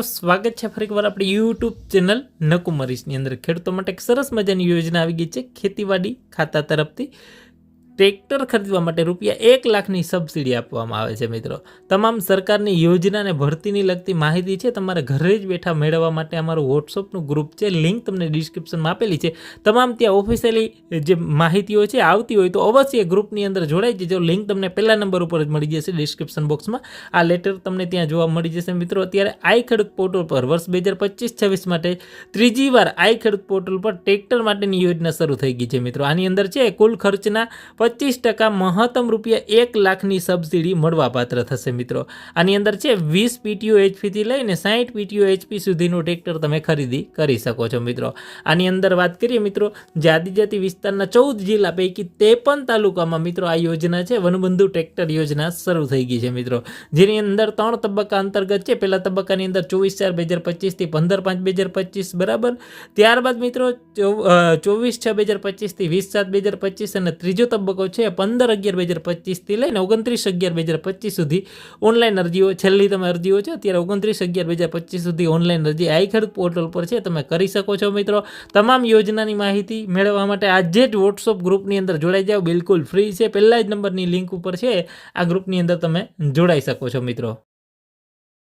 સ્વાગત છે ફરીકવાર આપણી યુટ્યુબ ચેનલ નકુમરીશની અંદર. ખેડૂતો માટે એક સરસ મજાની યોજના આવી ગઈ છે ખેતીવાડી ખાતા તરફથી. ટ્રેક્ટર ખરીદવા માટે રૂપિયા એક લાખની સબસિડી આપવામાં આવે છે, મિત્રો. તમામ સરકારની યોજના અને ભરતીની લગતી માહિતી છે, તમારે ઘરે જ બેઠા મેળવવા માટે અમારું વોટ્સઅપનું ગ્રુપ છે લિંક તમને ડિસ્ક્રિપ્શનમાં આપેલી છે. તમામ ત્યાં ઓફિશિયલી જે માહિતીઓ છે, આવતી હોય તો અવશ્ય ગ્રુપની અંદર જોડાઈ જજો. લિંક તમને પહેલા નંબર ઉપર જ મળી જશે ડિસ્ક્રિપ્શન બોક્સમાં આ લેટર તમને ત્યાં જોવા મળી જશે, મિત્રો. અત્યારે આઈ ખેડૂત પોર્ટલ પર વર્ષ બે હજાર પચીસ છવ્વીસ માટે ત્રીજી વાર આઈ ખેડૂત પોર્ટલ પર ટ્રેક્ટર માટેની યોજના શરૂ થઈ ગઈ છે, મિત્રો. આની અંદર છે, કુલ ખર્ચના પચીસ ટકા મહત્તમ રૂપિયા એક લાખની સબસિડી મળવાપાત્ર થશે મિત્રો. આની અંદર છે વીસ પીટીઓ એચપીથી લઈને સાહીઠ પીટીઓ એચપી સુધીનું ટ્રેક્ટર તમે ખરીદી કરી શકો છો મિત્રો. આની અંદર વાત કરીએ મિત્રો જે વિસ્તારના ચૌદ જિલ્લા પૈકી ત્રેપન તાલુકામાં મિત્રો આ યોજના છે, વનબંધુ ટ્રેક્ટર યોજના શરૂ થઈ ગઈ છે મિત્રો. જેની અંદર ત્રણ તબક્કા અંતર્ગત છે, પહેલા તબક્કાની અંદર ચોવીસ ચાર બે હજાર પચીસથી પંદર પાંચ બે હજાર પચીસ, બરાબર? ત્યારબાદ મિત્રો ચોવીસ છ બે હજાર પચીસથી વીસ સાત બે હજાર પચીસ અને ત્રીજો તબક્કો છે પંદર અગિયાર બે હજાર પચીસથી લઈને ઓગણત્રીસ અગિયાર બે હજાર પચીસ સુધી ઓનલાઈન અરજીઓ, છેલ્લી તમે અરજીઓ છે, અત્યારે ઓગણત્રીસ અગિયાર બે હજાર પચીસ સુધી ઓનલાઈન અરજી આઈ ખેડૂત પોર્ટલ પર છે, તમે કરી શકો છો મિત્રો. તમામ યોજનાની માહિતી મેળવવા માટે આજે જ વોટ્સઅપ ગ્રુપની અંદર જોડાઈ જાઓ, બિલકુલ ફ્રી છે. પહેલા જ નંબરની લિંક ઉપર છે, આ ગ્રુપની અંદર તમે જોડાઈ શકો છો મિત્રો.